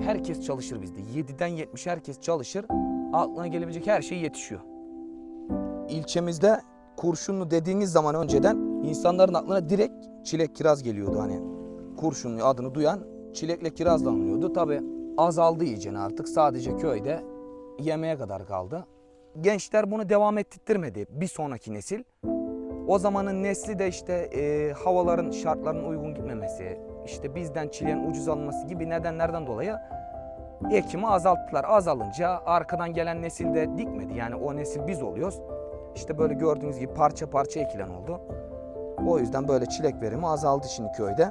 Herkes çalışır bizde. 7'den 70 herkes çalışır. Aklına gelebilecek her şey yetişiyor. İlçemizde kurşunlu dediğiniz zaman önceden insanların aklına direkt çilek kiraz geliyordu hani. Kurşunlu adını duyan çilekle kirazla anlıyordu. Tabi azaldı iyice artık sadece köyde yemeğe kadar kaldı. Gençler bunu devam ettirmedi bir sonraki nesil. O zamanın nesli de işte e, havaların şartlarının uygun gitmemesi, işte bizden çileğin ucuz alınması gibi nedenlerden dolayı ekimi azalttılar. Azalınca arkadan gelen nesil de dikmedi. Yani o nesil biz oluyoruz. İşte böyle gördüğünüz gibi parça parça ekilen oldu. O yüzden böyle çilek verimi azaldı şimdi köyde.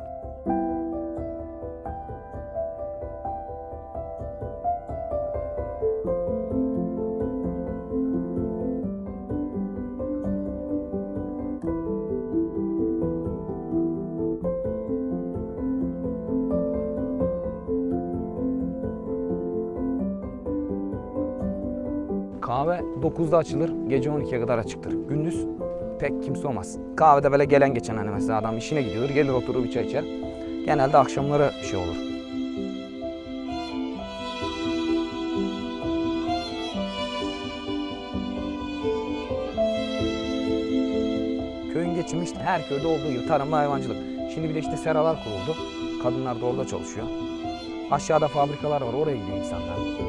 Kahve 9'da açılır, gece 12'ye kadar açıktır. Gündüz pek kimse olmaz. Kahvede böyle gelen geçen hani mesela adam işine gidiyordur, gelir oturur bir çay içer. Genelde akşamları bir şey olur. Köyün geçimi işte her köyde olduğu gibi tarım ve hayvancılık. Şimdi bir de işte seralar kuruldu. Kadınlar da orada çalışıyor. Aşağıda fabrikalar var, oraya gidiyor insanlar.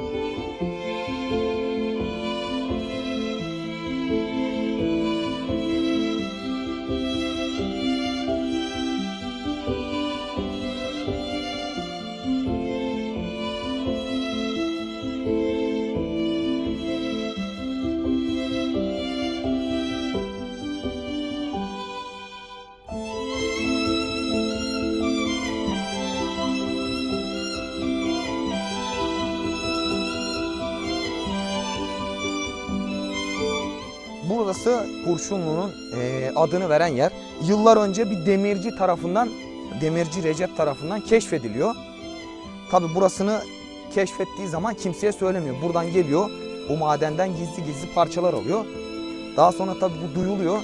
Burası Kurşunlu'nun eee, adını veren yer. Yıllar önce bir demirci tarafından, demirci Recep tarafından keşfediliyor. Tabi burasını keşfettiği zaman kimseye söylemiyor. Buradan geliyor, bu madenden gizli gizli parçalar alıyor. Daha sonra tabi bu duyuluyor.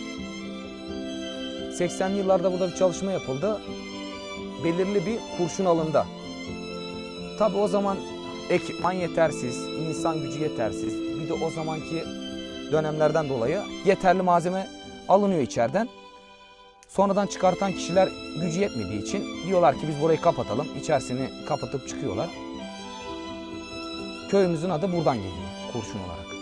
80'li yıllarda burada bir çalışma yapıldı. Belirli bir kurşun alında. Tabi o zaman ekipman yetersiz, insan gücü yetersiz. Bir de o zamanki dönemlerden dolayı yeterli malzeme alınıyor içeriden. Sonradan çıkartan kişiler gücü yetmediği için diyorlar ki biz burayı kapatalım. İçerisini kapatıp çıkıyorlar. Köyümüzün adı buradan geliyor kurşun olarak.